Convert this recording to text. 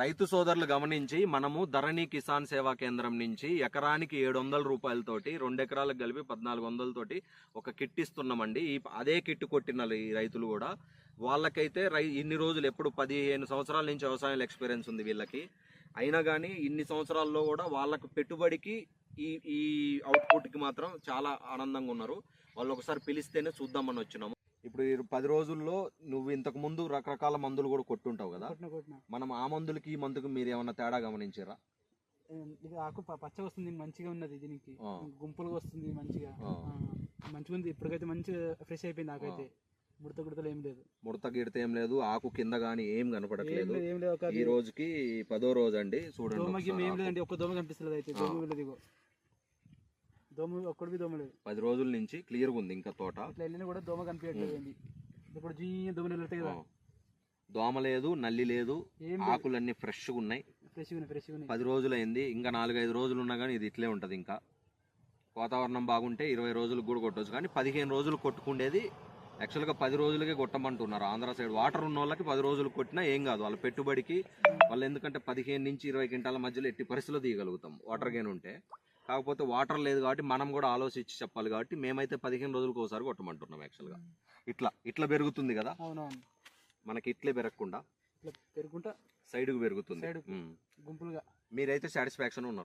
రైతు సోదరులు గమనించి మనము ధరణి కిసాన్ సేవా కేంద్రం నుంచి ఎకరానికి ఏడు వందల రూపాయలతోటి రెండు ఎకరాలకు కలిపి పద్నాలుగు వందలతోటి ఒక కిట్ ఇస్తున్నామండి. ఈ అదే కిట్ కొట్టిన ఈ రైతులు కూడా. వాళ్ళకైతే రై ఇన్ని రోజులు ఎప్పుడు పదిహేను సంవత్సరాల నుంచి వ్యవసాయంలో ఎక్స్పీరియన్స్ ఉంది వీళ్ళకి. అయినా కానీ ఇన్ని సంవత్సరాల్లో కూడా వాళ్ళకు పెట్టుబడికి ఈ ఈ అవుట్పుట్కి మాత్రం చాలా ఆనందంగా ఉన్నారు. వాళ్ళు ఒకసారి పిలిస్తేనే చూద్దామని వచ్చినాము. ఇప్పుడు ఈ పది రోజుల్లో నువ్వు ఇంతకు ముందు రకరకాల మందులు కూడా కొట్టుంటావు కదా? కొట్టిన కొట్టిన. మనం ఆ మందులకి ఈ మందుకి మీరు ఏమన్నా తేడా గమనించారా? ఇది ఆకు ప- పచ్చగా వస్తుంది మంచిగా ఉన్నది దీనికి. ఆ. గుంపులుగా వస్తుంది మంచిగా. ఆ. ఆ, మంచిగా ఉంది. ఇప్పటికైతే మంచిగా ఫ్రెష్ అయిపోయింది ఆకైతే. ముడత గుడతలు ఏం లేదు. ముడత గిడత ఏం లేదు ఆకు కింద గానీ ఏం ఏం కనపడట్లేదు లేదు ఏం లేదు. ఒక ఈ రోజుకి పదో రోజు అండి చూడండి దోమకి ఒకసారి ఏం ఆకు. లేదండి ఒక్క దోమ కనిపిస్తుంది అయితే. దోమ వెళ్ళదు ఇగో. దోమ ఒక్కడికి దోమ లేదు. పది రోజుల నుంచి క్లియర్గా ఉంది ఇంకా తోట. ఇట్లా వెళ్ళినా కూడా దోమ కనిపించట్లేదు ఏంది? ఇప్పుడు జీ దోమలు వెళ్తాయి కదా. దోమ లేదు నల్లి లేదు ఆకులన్నీ ఫ్రెష్గా ఉన్నాయి. ఫ్రెష్గా ఉన్నాయి ఫ్రెష్గా ఉన్నాయి పది రోజులైంది ఇంకా నాలుగైదు రోజులు ఉన్నా కానీ ఇది ఇట్లే ఉంటుంది ఇంకా. వాతావరణం బాగుంటే ఇరవై రోజులకు కూడా కొట్టవచ్చు కానీ పదిహేను రోజులు కొట్టుకుండేది యాక్చువల్గా పది రోజులకే కొట్టమంటున్నారు. ఆంధ్ర సైడ్ వాటర్ ఉన్న వాళ్ళకి పది రోజులు కొట్టినా ఏం కాదు. వాళ్ళ పెట్టుబడికి వాళ్ళు ఎందుకంటే పదిహేను నుంచి ఇరవై క్వింటాల మధ్యలో ఎట్టి పరిస్థితిలో తీయగలుగుతాం. వాటర్ గేన్ ఉంటే. కాకపోతే వాటర్ లేదు కాబట్టి మనం కూడా ఆలోచించి చెప్పాలి కాబట్టి మేమైతే పదిహేను రోజులకు ఒకసారి కొట్టమంటున్నాం యాక్చువల్గా. ఇట్లా ఇట్లా పెరుగుతుంది కదా? మనకి ఇట్లే పెరగకుండా ఇట్లా పెరుగుంటా సైడ్కు పెరుగుతుంది. గుంపులుగా. మీరైతే సాటిస్ఫాక్షన్ ఉన్నారు.